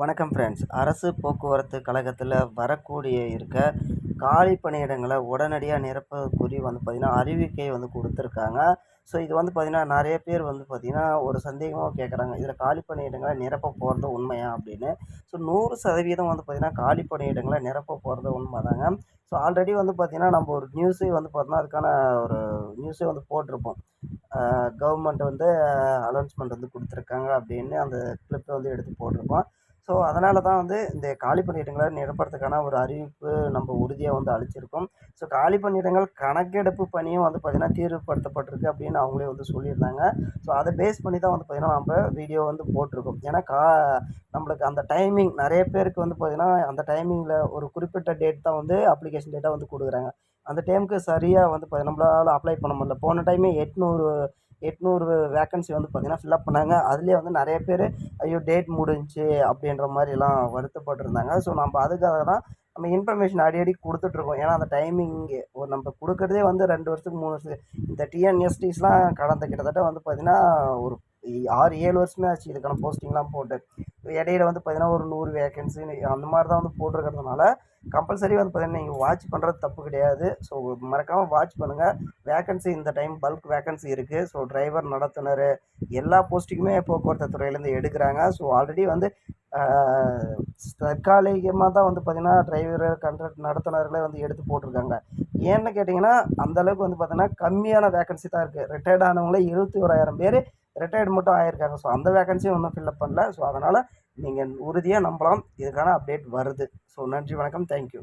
வணக்கம் ஃப்ரெண்ட்ஸ் அரசு போக்குவரத்து கழகத்தில் வரக்கூடிய இருக்க காலி பணியிடங்களை உடனடியாக நிரப்பக்குரிய வந்து பார்த்திங்கன்னா அறிவிக்கை வந்து கொடுத்துருக்காங்க. ஸோ இது வந்து பார்த்திங்கன்னா நிறைய பேர் வந்து பார்த்திங்கன்னா ஒரு சந்தேகமாக கேட்குறாங்க இதில் காலி பணியிடங்களை நிரப்ப போகிறது உண்மையா அப்படின்னு. ஸோ நூறு சதவீதம் வந்து பார்த்திங்கன்னா காலி பணியிடங்களை நிரப்ப போகிறது உண்மை தாங்க ஸோ ஆல்ரெடி வந்து பார்த்திங்கன்னா நம்ம ஒரு நியூஸே வந்து பார்த்தோன்னா அதுக்கான ஒரு நியூஸே வந்து போட்டிருப்போம். கவர்மெண்ட் வந்து அனௌன்ஸ்மெண்ட் வந்து கொடுத்துருக்காங்க அப்படின்னு அந்த கிளிப்பை வந்து எடுத்து போட்டிருப்போம். ஸோ அதனால தான் வந்து இந்த காலி பணியிடங்களை நிரப்புறதுக்கான ஒரு அறிவிப்பு நம்ம உறுதியாக வந்து அளிச்சிருக்கோம். ஸோ காலி பணியிடங்கள் கணக்கெடுப்பு பணியும் வந்து பார்த்திங்கன்னா தீர்வுபடுத்தப்பட்டிருக்கு அப்படின்னு அவங்களே வந்து சொல்லியிருந்தாங்க. ஸோ அதை பேஸ் பண்ணி தான் வந்து பார்த்திங்கன்னா நம்ம வீடியோ வந்து போட்டிருக்கோம். ஏன்னா கா நம்மளுக்கு அந்த டைமிங் நிறைய பேருக்கு வந்து பார்த்திங்கன்னா அந்த டைமிங்கில் ஒரு குறிப்பிட்ட டேட் தான் வந்து அப்ளிகேஷன் டேட்டாக வந்து கொடுக்குறாங்க. அந்த டைமுக்கு சரியாக வந்து நம்மளால் அப்ளை பண்ண முடியல. போன டைமே எட்நூறு எட்நூறு வேக்கன்சி வந்து பார்த்திங்கன்னா ஃபில்அப் பண்ணாங்க. அதுலேயே வந்து நிறைய பேர் ஐயோ டேட் முடிஞ்சுச்சு அப்படின்ற மாதிரிலாம் வருத்தப்பட்டிருந்தாங்க. ஸோ நம்ம அதுக்காக தான் நம்ம இன்ஃபர்மேஷன் அடி கொடுத்துட்ருக்கோம் ஏன்னா அந்த டைமிங்கு ஒரு நம்ம கொடுக்குறதே வந்து ரெண்டு வருஷத்துக்கு மூணு வருஷத்துக்கு. இந்த டிஎன்எஸ்டிஸ்லாம் கடந்த கிட்டத்தட்ட வந்து பார்த்திங்கன்னா ஒரு ஆறு ஏழு வருஷமே ஆச்சு. இதுக்கான போஸ்டிங்லாம் போட்டு. இடையில வந்து பார்த்தீங்கன்னா ஒரு நூறு வேகன்சி அந்த மாதிரி தான் வந்து போட்டிருக்கிறதுனால கம்பல்சரி வந்து பார்த்தீங்கன்னா நீங்கள் வாட்ச் பண்ணுறது தப்பு கிடையாது. ஸோ மறக்காமல் வாட்ச் பண்ணுங்கள் வேக்கன்சி இந்த டைம் பல்க் வேக்கன்சி இருக்குது ஸோ டிரைவர் நடத்துனர் எல்லா போஸ்ட்டுக்குமே போக்குவரத்து துறையிலேருந்து எடுக்கிறாங்க. ஸோ ஆல்ரெடி வந்து தற்காலிகமாக தான் வந்து பார்த்திங்கன்னா டிரைவர் கண்ட்ராக்ட் நடத்துனர்களே வந்து எடுத்து போட்டிருக்காங்க. ஏன்னு கேட்டிங்கன்னா அந்தளவுக்கு வந்து பார்த்திங்கன்னா கம்மியான வேக்கன்சி தான் இருக்குது ரிட்டையர்ட் ஆனவங்களே இருபத்தி ஓராயிரம் பேர் ரிட்டையர்டு மட்டும் ஆகியிருக்காங்க ஸோ அந்த வேகன்சியும் ஒன்றும் ஃபில்அப் பண்ணல. ஸோ அதனால் நீங்கள் உறுதியாக நம்பலாம். இதுக்கான அப்டேட் வருது. ஸோ நன்றி வணக்கம். தேங்க்யூ